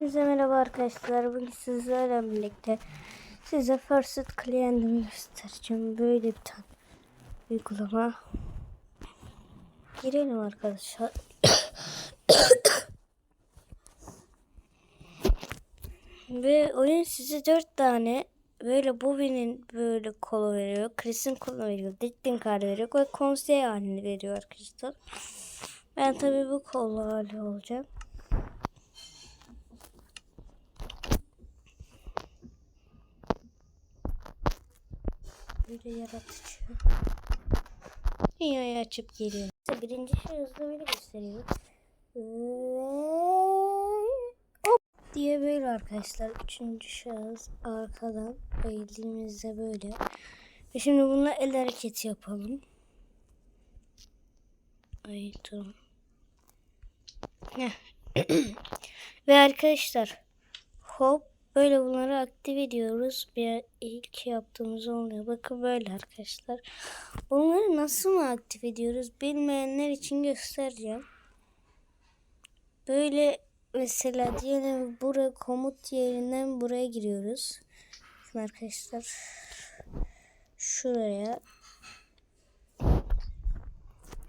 Herkese merhaba arkadaşlar. Bugün sizlerle birlikte size First Client'ımı göstereceğim. Böyle bir tane uygulama. Girelim arkadaşlar. Ve oyun size dört tane böyle Bobby'nin böyle kolu veriyor. Chris'in kolu veriyor. Dick'in kartı veriyor. Ve konsey halini veriyor arkadaşlar. Ben tabii bu kol hali olacağım. Böyle yaratıcı. Dünyayı açıp geliyor. İşte birinci şahısda böyle gösteriyor. Ve hop diye böyle arkadaşlar. Üçüncü şahıs arkadan eğildiğimizde böyle. Ve şimdi bununla el hareketi yapalım. Ay tamam. Ve arkadaşlar hop böyle bunları aktif ediyoruz. Bir ilk yaptığımız oluyor. Bakın böyle arkadaşlar. Bunları nasıl mı aktif ediyoruz bilmeyenler için göstereceğim. Böyle mesela diyelim buraya komut yerinden buraya giriyoruz. Şimdi arkadaşlar şuraya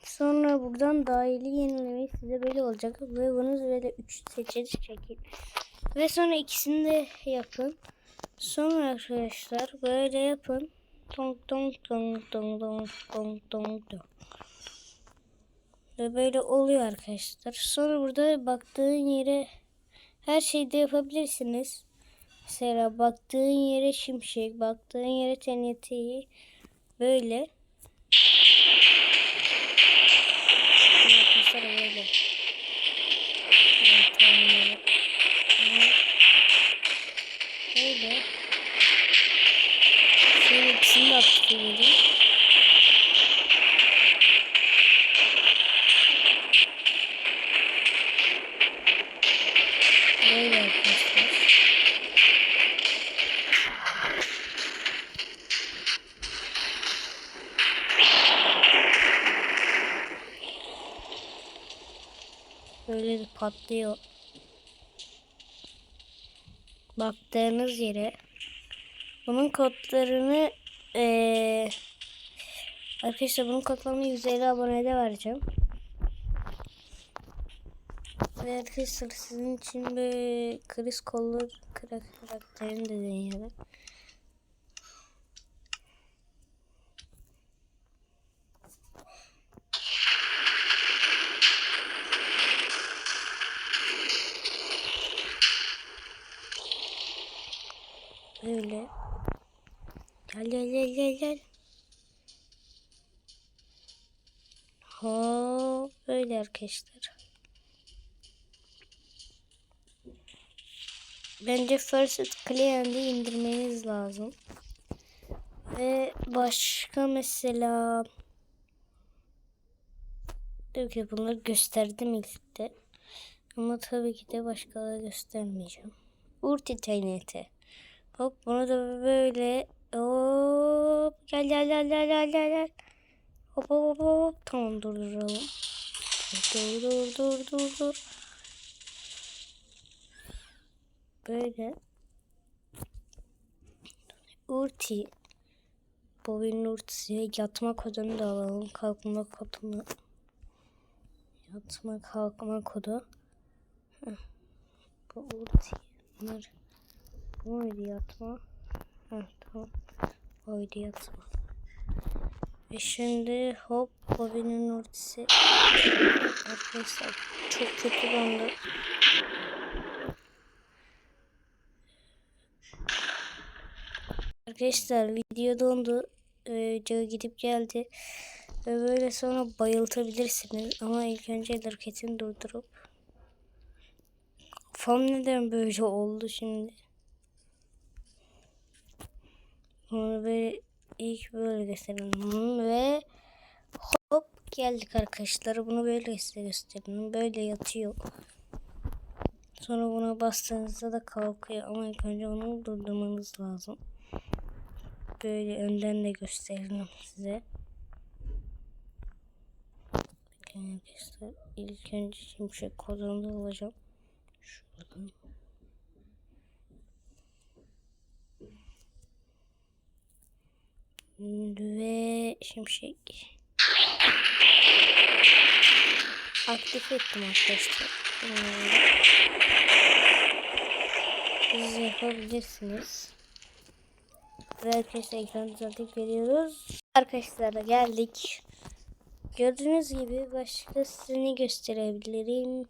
Sonra buradan dahili yenilemeyi size böyle olacak ve bunu böyle 3 seçenek şekil. Ve sonra ikisini de yapın. Sonra arkadaşlar böyle yapın. Dong dong dong dong dong dong dong dong. Ve böyle oluyor arkadaşlar. Sonra burada baktığın yere her şeyde yapabilirsiniz. Mesela baktığın yere şimşek, baktığın yere TNT'yi böyle. Arkadaşlar böyle. Patlıyor. Baktığınız yere bunun kodlarını eee arkadaşlar bunun kodlarını 150 abonede vereceğim. Ve arkadaşlar sizin için bir kriz kollu karakterini de deneyelim. Böyle. Gel gel gel gel gel. Ha böyle arkadaşlar. Bence First Client'i indirmeniz lazım. Ve başka mesela Tabii ki bunları gösterdim ilkte. Ama tabii ki de başkaları göstermeyeceğim. Urti TNT. Hop bunu da böyle hop gel gel gel gel gel gel gel. Hop hop hop hop tamam durduralım. Dur dur dur dur dur. Böyle. Urti. Bobby'nin urtisi. Yatma kodunu da alalım. Kalkma kodunu. Yatma kalkma kodu. Heh. Bu urti. Bunlar. Bu muydu yatma? Heh, tamam. Oydu yatma. Ve şimdi hop Bobby'nin ultisi. Arkadaşlar çok kötü dondu. Arkadaşlar video dondu. Video gidip geldi. Ve böyle sonra bayıltabilirsiniz. Ama ilk önce hareketini durdurup. Kafam neden böyle oldu şimdi? Onu böyle ilk böyle gösterelim ve hop geldik arkadaşlar. Bunu böyle size gösterelim. Böyle yatıyor. Sonra buna bastığınızda da kalkıyor ama ilk önce onu durdurmanız lazım. Böyle önden de gösterelim size. Arkadaşlar ilk önce şimşek kodunu alacağım. Şuradan. Ve şimşek. Aktif ettim arkadaşlar. Hmm. Siz yapabilirsiniz. Ve arkadaşlar ekranı görüyoruz. Arkadaşlar da geldik. Gördüğünüz gibi başkasını gösterebilirim.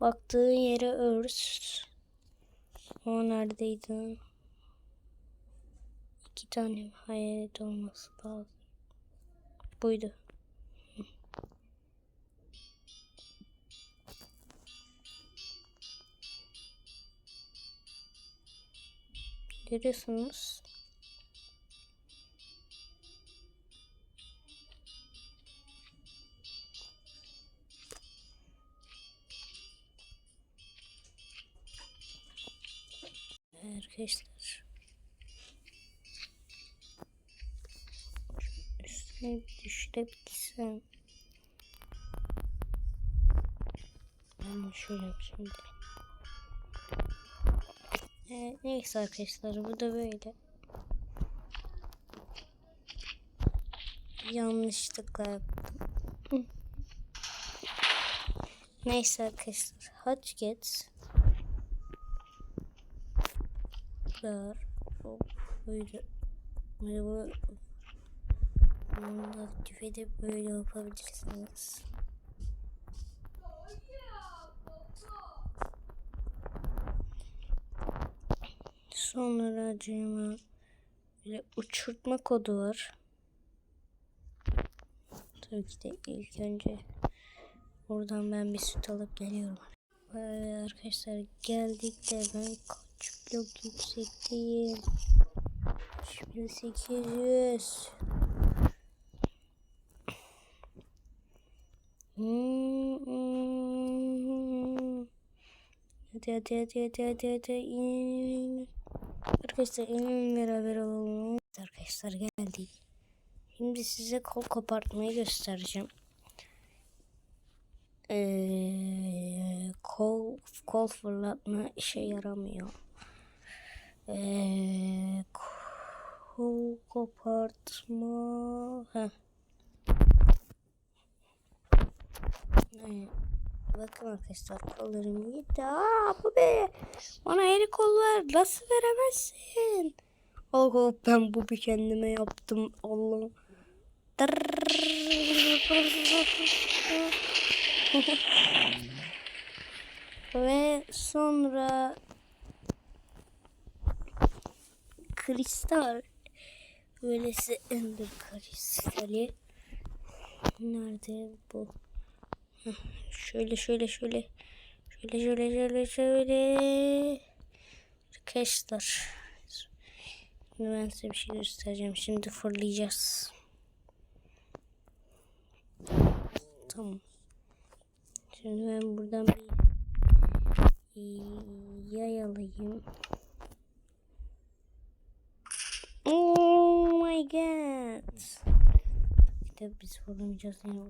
Baktığın yere örs. O neredeydi? İki tane hayalet olması lazım. Buydu. Görüyorsunuz. Arkadaşlar. Üstüne bir düşürebilsem. Ben şöyle yapayım. Ee, neyse arkadaşlar bu da böyle. Yanlışlıkla yaptım. Neyse arkadaşlar. Hot get. Var. Hop. Böyle. Böyle. Bunu da aktif edip böyle yapabilirsiniz. Sonra acıma böyle uçurtma kodu var. Tabii ki de ilk önce oradan ben bir süt alıp geliyorum. Vay arkadaşlar geldik de ben kaç blok yüksekteyim. 3800 Hadi hadi hadi hadi hadi hadi. Arkadaşlar inin beraber olalım. Arkadaşlar geldik. Şimdi size kol kopartmayı göstereceğim. Ee, kol kol fırlatma işe yaramıyor. Ee, kol kopartma. Heh. Evet. Arkadaşlar kollarım gitti. Aa bu be. Bana eli kol. Nasıl veremezsin? Oh ben bu bir kendime yaptım. Allah. Ve sonra kristal böylesi ender kristali nerede bu şöyle şöyle şöyle. Şöyle şöyle şöyle şöyle. Arkadaşlar şimdi ben size bir şey göstereceğim. Şimdi fırlayacağız. Tamam. Şimdi ben buradan bir yay alayım Oh my god. Bir de biz fırlamayacağız yine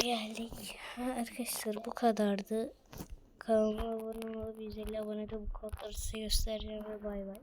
Geldik. Arkadaşlar bu kadardı. Kanalıma abone olup 150 abone de bu kodları size göstereceğim ve bay bay.